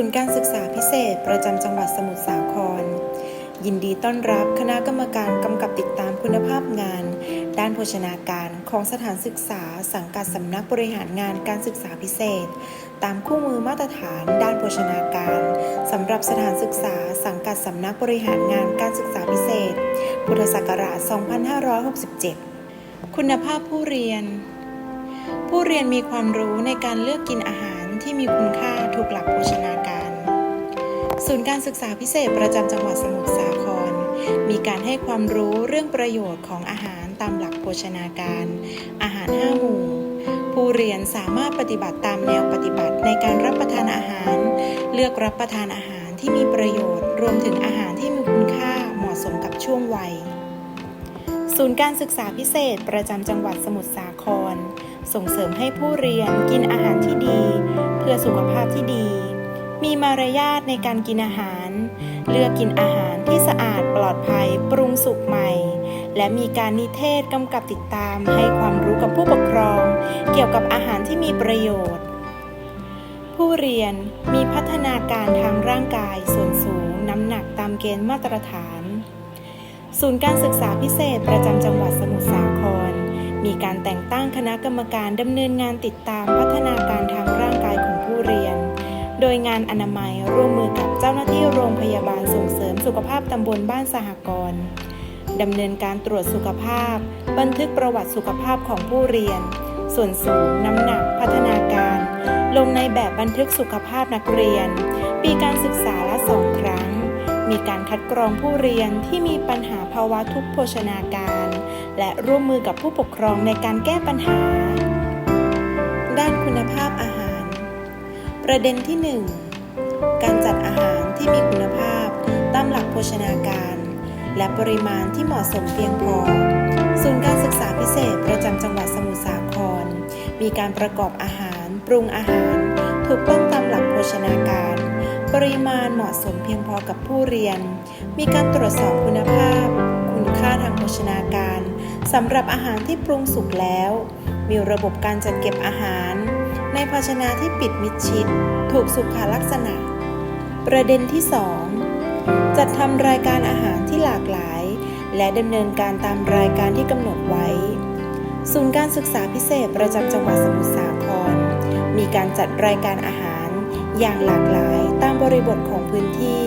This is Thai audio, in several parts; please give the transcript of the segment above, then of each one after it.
ศูนย์การศึกษาพิเศษ ประจำจังหวัดสมุทรสาคร ยินดีต้อนรับคณะกรรมการกำกับติดตามคุณภาพงาน ด้านโภชนาการของสถานศึกษา สังกัดสำนักบริหารงานการศึกษาพิเศษ ตามคู่มือมาตรฐาน ด้านโภชนาการสำหรับสถานศึกษา สังกัดสำนักบริหารงานการศึกษาพิเศษ พุทธศักราช 2567 คุณภาพผู้เรียน ผู้เรียนมีความรู้ในการเลือกกินอาหาร ที่มีคุณค่าถูกหลักโภชนาการ ศูนย์การศึกษาพิเศษประจำจังหวัดสมุทรสาคร มีการให้ความรู้เรื่องประโยชน์ของอาหารตามหลักโภชนาการ อาหารห้าหมู่ผู้เรียนสามารถปฏิบัติตามแนวปฏิบัติในการรับประทานอาหาร เลือกรับประทานอาหารที่มีประโยชน์ รวมถึงอาหารที่มีคุณค่าเหมาะสมกับช่วงวัย ศูนย์การศึกษาพิเศษประจำจังหวัดสมุทรสาคร ส่งเสริมให้ผู้เรียนกินอาหารที่ดี พื่อสุขภาพที่ดี มีมารยาทในการกินอาหาร เลือกกินอาหารที่สะอาดปลอดภัย ปรุงสุกใหม่ และมีการนิเทศกำกับติดตามให้ความรู้กับผู้ปกครอง เกี่ยวกับอาหารที่มีประโยชน์ ผู้เรียนมีพัฒนาการทางร่างกายส่วนสูงน้ำหนักตามเกณฑ์มาตรฐาน ศูนย์การศึกษาพิเศษประจำจังหวัดสมุทรสาครมีการแต่งตั้งคณะกรรมการดำเนินงานติดตามพัฒนาการทาง โดยงานอนามัยร่วมมือกับเจ้าหน้าที่โรงพยาบาลส่งเสริมสุขภาพตำบลบ้านสหกรณ์ดำเนินการตรวจสุขภาพ บันทึกประวัติสุขภาพของผู้เรียน ส่วนสูง น้ำหนัก พัฒนาการ ลงในแบบบันทึกสุขภาพนักเรียน ปีการศึกษาละสองครั้ง มีการคัดกรองผู้เรียนที่มีปัญหาภาวะทุกโภชนาการ และร่วมมือกับผู้ปกครองในการแก้ปัญหา ด้านคุณภาพอา ประเด็นที่ 1 การจัดอาหารที่มีคุณภาพตามหลักโภชนาการ และปริมาณที่เหมาะสมเพียงพอ ศูนย์การศึกษาพิเศษประจำจังหวัดสมุทรสาคร มีการประกอบอาหาร ปรุงอาหาร ถูกต้องตามหลักโภชนาการ ปริมาณเหมาะสมเพียงพอกับผู้เรียน มีการตรวจสอบคุณภาพ คุณค่าทางโภชนาการสำหรับอาหารที่ปรุงสุกแล้ว มีระบบการจัดเก็บอาหาร ในภาชนะที่ปิดมิดชิด ถูกสุขลักษณะ ประเด็นที่ 2 จัดทำรายการอาหารที่หลากหลาย และดำเนินการตามรายการที่กำหนดไว้ ศูนย์การศึกษาพิเศษประจำจังหวัดสมุทรสาคร มีการจัดรายการอาหารอย่างหลากหลายตามบริบทของพื้นที่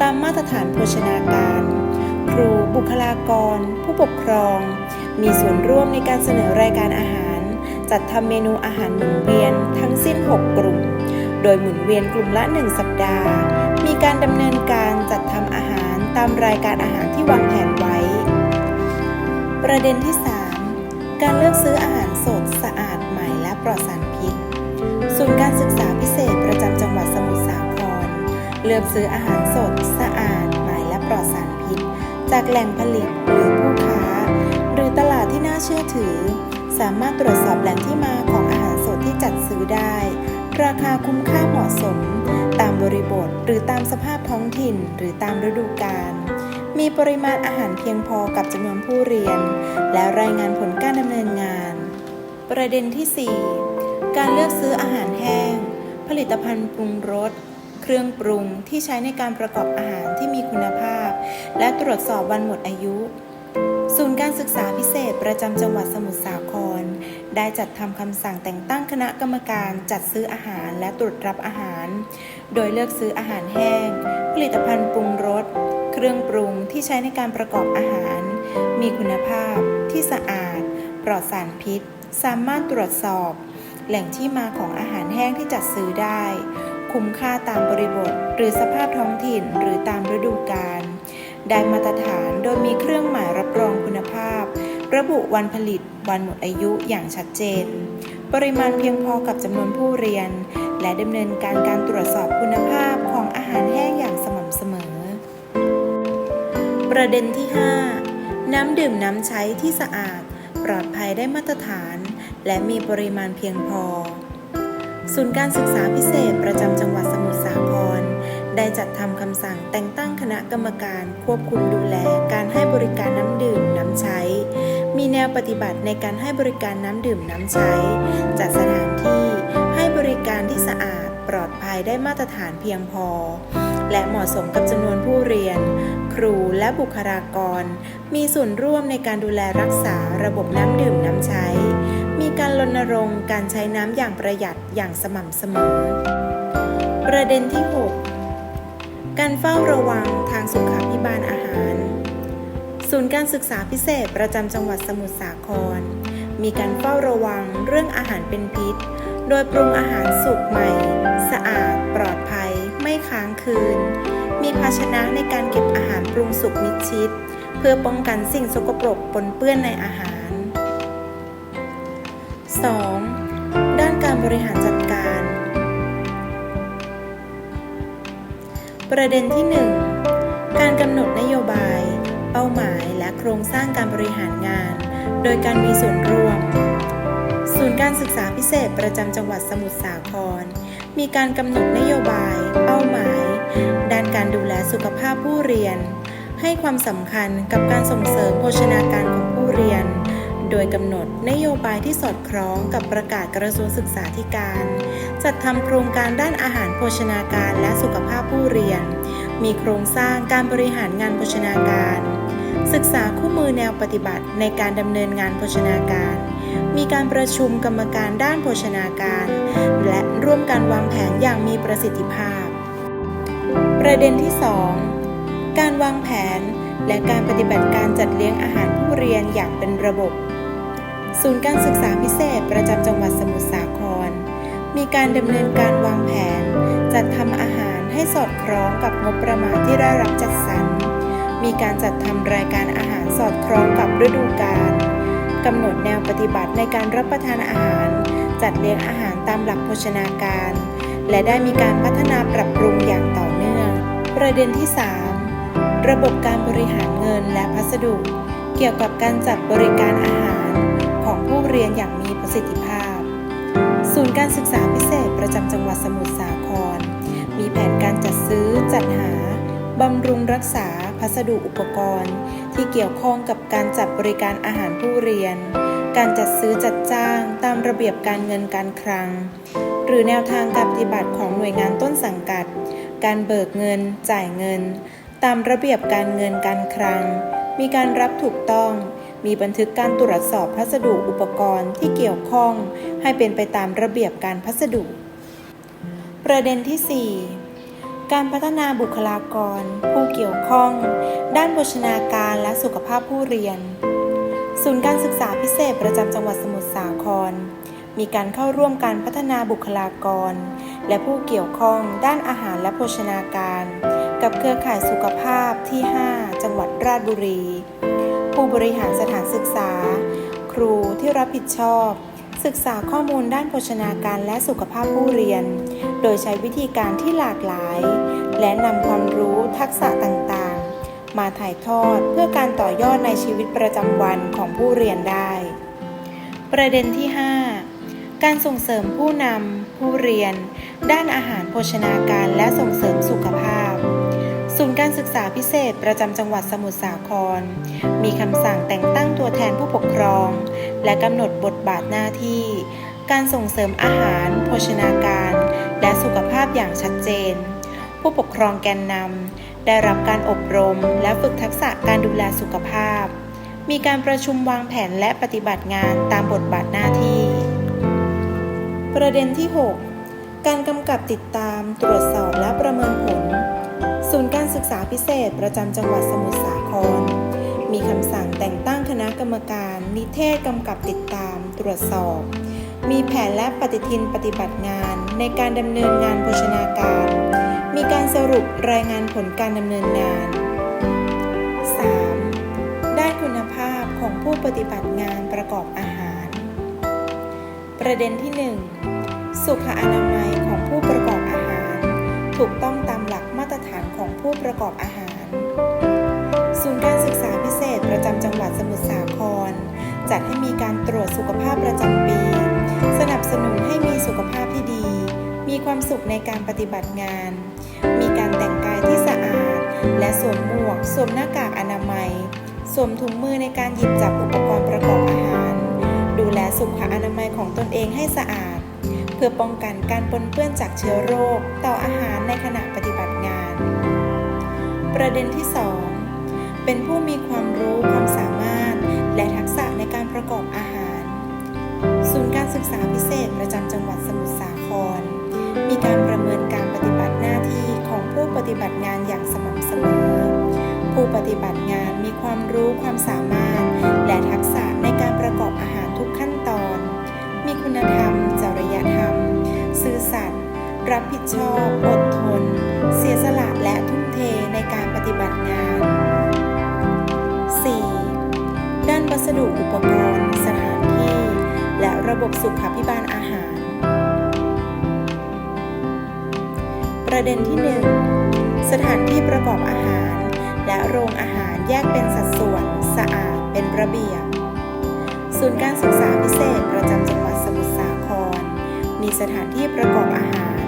ตามมาตรฐานโภชนาการ ครูบุคลากร ผู้ปกครอง มีส่วนร่วมในการเสนอรายการอาหาร จัดทำเมนูอาหารหมุนเวียนทั้งสิ้น 6 กลุ่ม โดยหมุนเวียนกลุ่มละ 1 สัปดาห์ มีการดำเนินการจัดทำอาหารตามรายการอาหารที่วางแผนไว้ ประเด็นที่ 3 การเลือกซื้ออาหารสดสะอาดใหม่และปลอดสารพิษศูนย์การศึกษาพิเศษประจำจังหวัดสมุทรสาคร เลือกซื้ออาหารสดสะอาดใหม่และปลอดสารพิษ จากแหล่งผลิตหรือผู้ค้า หรือตลาดที่น่าเชื่อถือ สามารถตรวจสอบแหล่งที่มาของอาหารสดที่จัดซื้อได้ ราคาคุ้มค่าเหมาะสม ตามบริบทหรือตามสภาพท้องถิ่นหรือตามฤดูกาลมีปริมาณอาหารเพียงพอกับจำนวนผู้เรียน และรายงานผลการดำเนินงาน ประเด็นที่ 4 การเลือกซื้ออาหารแห้ง ผลิตภัณฑ์ปรุงรสเครื่องปรุงที่ใช้ในการประกอบอาหารที่มีคุณภาพ และตรวจสอบวันหมดอายุ ศูนย์การศึกษาพิเศษประจำจังหวัดสมุทรสาคร ได้จัดทำคำสั่งแต่งตั้งคณะกรรมการจัดซื้ออาหารและตรวจรับอาหาร โดยเลือกซื้ออาหารแห้ง ผลิตภัณฑ์ปรุงรส เครื่องปรุงที่ใช้ในการประกอบอาหาร มีคุณภาพที่สะอาด ปลอดสารพิษ สามารถตรวจสอบ แหล่งที่มาของอาหารแห้งที่จัดซื้อได้ คุ้มค่าตามบริบท หรือสภาพท้องถิ่นหรือตามฤดูกาลได้มาตรฐานโดยมีเครื่องหมายรับรองคุณภาพ ระบุวันผลิต วันหมดอายุอย่างชัดเจน ปริมาณเพียงพอกับจำนวนผู้เรียน และดำเนินการการตรวจสอบคุณภาพของอาหารแห้งอย่างสม่ำเสมอ ประเด็นที่ 5 น้ำดื่มน้ำใช้ที่สะอาด ปลอดภัยได้มาตรฐาน และมีปริมาณเพียงพอ ศูนย์การศึกษาพิเศษประจำจังหวัดสมุทรสาครได้จัดทำคำสั่งแต่งตั้งคณะกรรมการควบคุมดูแลการให้บริการน้ำดื่มน้ำใช้ มีแนวปฏิบัติในการให้บริการน้ำดื่มน้ำใช้ จัดสถานที่ให้บริการที่สะอาดปลอดภัยได้มาตรฐานเพียงพอ และเหมาะสมกับจำนวนผู้เรียน ครูและบุคลากร มีส่วนร่วมในการดูแลรักษาระบบน้ำดื่มน้ำใช้ มีการรณรงค์การใช้น้ำอย่างประหยัดอย่างสม่ำเสมอ ประเด็นที่ 6 การเฝ้าระวังทางสุขาภิบาลอาหาร ศูนย์การศึกษาพิเศษประจำจังหวัดสมุทรสาคร มีการเฝ้าระวังเรื่องอาหารเป็นพิษ โดยปรุงอาหารสุกใหม่ สะอาด ปลอดภัย ไม่ค้างคืน มีภาชนะในการเก็บอาหารปรุงสุกมิดชิด เพื่อป้องกันสิ่งสกปรกปนเปื้อนในอาหาร 2. ด้านการบริหารจัดการ ประเด็นที่ 1 การกำหนดนโยบาย เป้าหมายและโครงสร้างการบริหารงาน โดยการมีส่วนร่วม ศูนย์การศึกษาพิเศษประจำจังหวัดสมุทรสาคร มีการกำหนดนโยบาย เป้าหมาย ด้านการดูแลสุขภาพผู้เรียน ให้ความสำคัญกับการส่งเสริมโภชนาการของผู้เรียน โดยกำหนดนโยบายที่สอดคล้องกับประกาศกระทรวงศึกษาธิการ จัดทำโครงการด้านอาหารโภชนาการและสุขภาพผู้เรียนมีโครงสร้างการบริหารงานโภชนาการ ศึกษาคู่มือแนวปฏิบัติในการดำเนินงานโภชนาการ มีการประชุมกรรมการด้านโภชนาการ และร่วมการวางแผนอย่างมีประสิทธิภาพ ประเด็นที่ 2 การวางแผนและการปฏิบัติการจัดเลี้ยงอาหารผู้เรียนอย่างเป็นระบบ ศูนย์การศึกษาพิเศษประจำจังหวัดสมุทรสาคร มีการดำเนินการวางแผน จัดทำอาหารให้สอดคล้องกับงบประมาณที่ได้รับจัดสรร มีการจัดทำรายการอาหารสอดคล้องกับฤดูกาลกำหนดแนวปฏิบัติในการรับประทานอาหาร จัดเลี้ยงอาหารตามหลักโภชนาการ และได้มีการพัฒนาปรับปรุงอย่างต่อเนื่อง ประเด็นที่ 3 ระบบการบริหารเงินและพัสดุ เกี่ยวกับการจัดบริการอาหารของผู้เรียนอย่างมีประสิทธิภาพ ศูนย์การศึกษาพิเศษประจำจังหวัดสมุทรสาคร มีแผนการจัดซื้อจัดหาบำรุงรักษา พัสดุอุปกรณ์ ที่เกี่ยวข้องกับการจัดบริการอาหารผู้เรียน การจัดซื้อจัดจ้างตามระเบียบการเงินการคลัง หรือแนวทางการปฏิบัติของหน่วยงานต้นสังกัด การเบิกเงิน จ่ายเงิน ตามระเบียบการเงินการคลัง มีการรับถูกต้องมีบันทึกการตรวจสอบพัสดุอุปกรณ์ที่เกี่ยวข้อง ให้เป็นไปตามระเบียบการพัสดุ ประเด็นที่ 4 การพัฒนาบุคลากร ผู้เกี่ยวข้อง ด้านโภชนาการและสุขภาพผู้เรียน ศูนย์การศึกษาพิเศษประจำจังหวัดสมุทรสาคร มีการเข้าร่วมการพัฒนาบุคลากร และผู้เกี่ยวข้องด้านอาหารและโภชนาการ กับเครือข่ายสุขภาพที่ 5 จังหวัดราชบุรี ผู้บริหารสถานศึกษา ครูที่รับผิดชอบ ศึกษาข้อมูลด้านโภชนาการและสุขภาพผู้เรียน โดยใช้วิธีการที่หลากหลาย และนำความรู้ทักษะต่างๆ มาถ่ายทอดเพื่อการต่อยอดในชีวิตประจำวันของผู้เรียนได้ ประเด็นที่ 5 การส่งเสริมผู้นำผู้เรียน ด้านอาหารโภชนาการและส่งเสริมสุขภาพศูนย์การศึกษาพิเศษประจำจังหวัดสมุทรสาคร มีคำสั่งแต่งตั้งตัวแทนผู้ปกครอง และกำหนดบทบาทหน้าที่ การส่งเสริมอาหาร โภชนาการ และสุขภาพอย่างชัดเจน ผู้ปกครองแกนนำได้รับการอบรมและฝึกทักษะการดูแลสุขภาพ มีการประชุมวางแผนและปฏิบัติงานตามบทบาทหน้าที่ ประเด็นที่ 6 การกำกับติดตามตรวจสอบและประเมินผล ศูนย์การศึกษาพิเศษประจำจังหวัดสมุทรสาคร มีคำสั่งแต่งตั้งคณะกรรมการ นิเทศกำกับติดตามตรวจสอบ มีแผนและปฏิทินปฏิบัติงานในการดำเนินงานโภชนาการ มีการสรุปรายงานผลการดำเนินงาน 3. ด้านคุณภาพของผู้ปฏิบัติงานประกอบอาหาร ประเด็นที่ 1 สุขอนามัยของผู้ประกอบอาหาร ถูกต้องตามหลักมาตรฐานของผู้ประกอบอาหาร ศูนย์การศึกษาพิเศษประจำจังหวัดสมุทรสาคร จัดให้มีการตรวจสุขภาพประจำปี สนับสนุนให้มีสุขภาพที่ดี มีความสุขในการปฏิบัติงาน มีการแต่งกายที่สะอาด และสวมหมวก สวมหน้ากากอนามัย สวมถุงมือในการหยิบจับอุปกรณ์ประกอบอาหาร ดูแลสุขอนามัยของตนเองให้สะอาด เพื่อป้องกันการปนเปื้อนจากเชื้อโรค ต่ออาหารในขณะปฏิบัติงาน ประเด็นที่ 2 เป็นผู้มีความรู้ความสามารถ และทักษะในการประกอบอาหาร ศูนย์การศึกษาพิเศษประจำจังหวัดสมุทรสาคร มีการประเมินการปฏิบัติหน้าที่ของผู้ปฏิบัติงานอย่างสม่ำเสมอ ผู้ปฏิบัติงานมีความรู้ความสามารถ และทักษะในการประกอบอาหารทุกขั้นตอน มีคุณธรรม จริยธรรม ซื่อสัตย์รับผิดชอบ อดทน เสียสละและทุ่มเทในการปฏิบัติงาน 4. ด้านวัสดุอุปกรณ์ ระบบสุขาภิบาลอาหาร ประเด็นที่ 1 สถานที่ประกอบอาหาร และโรงอาหารแยกเป็นสัดส่วน สะอาดเป็นระเบียบ ศูนย์การศึกษาพิเศษประจำจังหวัดสมุทรสาคร มีสถานที่ประกอบอาหาร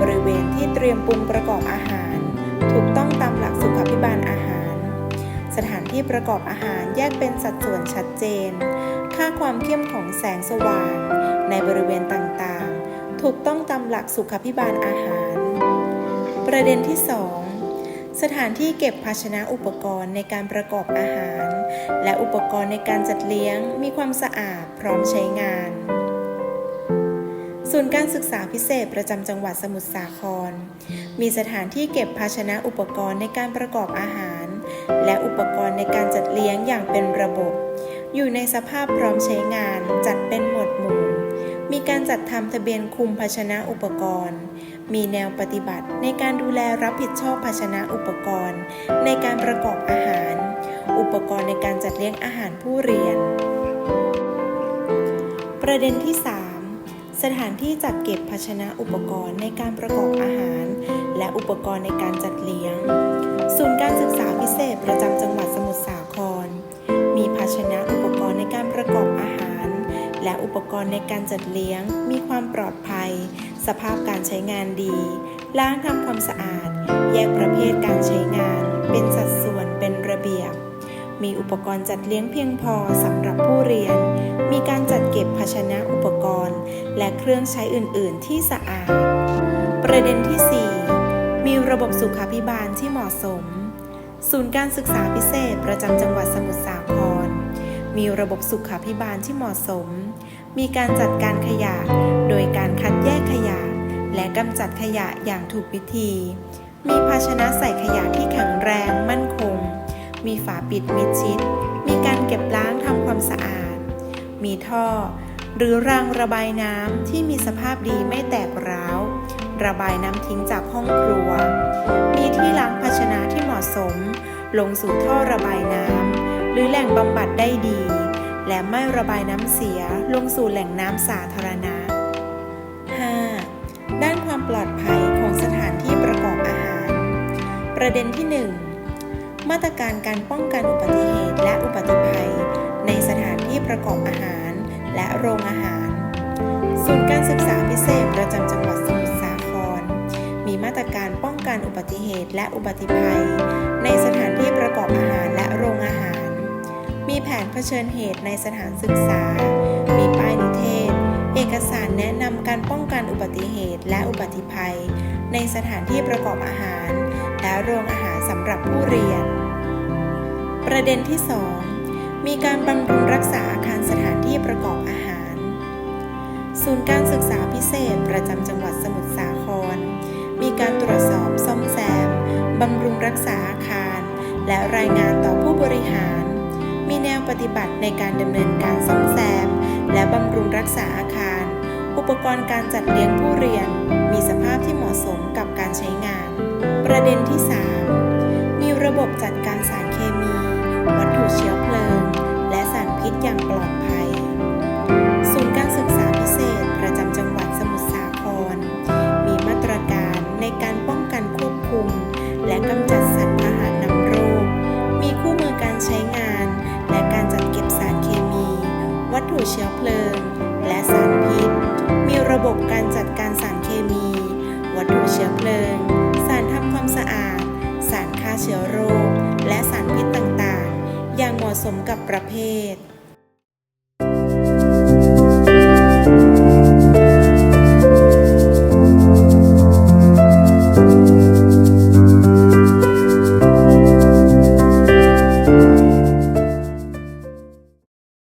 บริเวณที่เตรียมปรุงประกอบอาหาร ถูกต้องตามหลักสุขภิบาลอาหาร สถานที่ประกอบอาหารแยกเป็นสัดส่วนชัดเจน ค่าความเข้มของแสงสว่าง ในบริเวณต่างๆ ถูกต้องตามหลักสุขภิบาลอาหาร ประเด็นที่ 2 สถานที่เก็บภาชนะอุปกรณ์ในการประกอบอาหาร และอุปกรณ์ในการจัดเลี้ยงมีความสะอาดพร้อมใช้งาน ศูนย์การศึกษาพิเศษประจำจังหวัดสมุทรสาคร มีสถานที่เก็บภาชนะอุปกรณ์ในการประกอบอาหาร และอุปกรณ์ในการจัดเลี้ยงอย่างเป็นระบบ อยู่ในสภาพพร้อมใช้งานจัดเป็นหมวดหมู่ มีการจัดทำทะเบียนคุมภาชนะอุปกรณ์ มีแนวปฏิบัติในการดูแลรับผิดชอบภาชนะอุปกรณ์ ในการประกอบอาหาร อุปกรณ์ในการจัดเลี้ยงอาหารผู้เรียน ประเด็นที่ 3 สถานที่จัดเก็บภาชนะอุปกรณ์ในการประกอบอาหาร และอุปกรณ์ในการจัดเลี้ยง ศูนย์การศึกษาพิเศษประจำจังหวัด ชนะอุปกรณ์ในการประกอบอาหาร และอุปกรณ์ในการจัดเลี้ยง มีความปลอดภัย สภาพการใช้งานดี ล้างทำความสะอาด แยกประเภทการใช้งาน เป็นสัดส่วนเป็นระเบียบ มีอุปกรณ์จัดเลี้ยงเพียงพอสำหรับผู้เรียน มีการจัดเก็บภาชนะอุปกรณ์ และเครื่องใช้อื่น ๆ ที่สะอาด ประเด็นที่ 4 มีระบบสุขาภิบาลที่เหมาะสมศูนย์การศึกษาพิเศษประจำจังหวัดสมุทรสาคร มีระบบสุขาภิบาลที่เหมาะสม มีการจัดการขยะ โดยการคัดแยกขยะ และกำจัดขยะอย่างถูกวิธี มีภาชนะใส่ขยะที่แข็งแรงมั่นคง มีฝาปิดมิดชิด มีการเก็บล้างทำความสะอาด มีท่อ หรือรางระบายน้ำที่มีสภาพดีไม่แตกร้าว ระบายน้ำทิ้งจากห้องครัว มีที่ล้างภาชนะที่เหมาะสม ลงสู่ท่อระบายน้ำ หรือแหล่งบำบัดได้ดี และไม่ระบายน้ำเสียลงสู่แหล่งน้ำสาธารณะ 5. ด้านความปลอดภัยของสถานที่ประกอบอาหาร ประเด็นที่ 1 มาตรการการป้องกันอุบัติเหตุและอุบัติภัย ในสถานที่ประกอบอาหาร และโรงอาหาร ศูนย์การศึกษาพิเศษประจำจังหวัดสมุทรสาคร มีมาตรการป้องกันอุบัติเหตุและอุบัติภัย ในสถานที่ประกอบอาหารและโรงอาหาร มีแผนเผชิญเหตุในสถานศึกษา มีป้ายนิเทศ เอกสารแนะนำการป้องกันอุบัติเหตุและอุบัติภัย ในสถานที่ประกอบอาหาร และโรงอาหารสำหรับผู้เรียน ประเด็นที่ 2 มีการบำรุงรักษาอาคารสถานที่ประกอบอาหาร ศูนย์การศึกษาพิเศษประจำจังหวัดสมุทรสาคร มีการตรวจสอบซ่อมแซมบำรุงรักษาอาคาร และรายงานต่อผู้บริหาร มีแนวปฏิบัติในการดำเนินการซ่อมแซม และบำรุงรักษาอาคาร อุปกรณ์การจัดเลี้ยงผู้เรียน มีสภาพที่เหมาะสมกับการใช้งาน ประเด็นที่ 3 มีระบบจัดการสารเคมี วัตถุเชื้อเพลิง และสารพิษอย่างปลอดภัย ศูนย์การศึกษาพิเศษประจำจังหวัด เชื้อเพลิง และสารพิษ มีระบบการจัดการสารเคมี วัตถุเชื้อเพลิง สารทำความสะอาด สารฆ่าเชื้อโรค และสารพิษต่างๆ อย่างเหมาะสมกับประเภท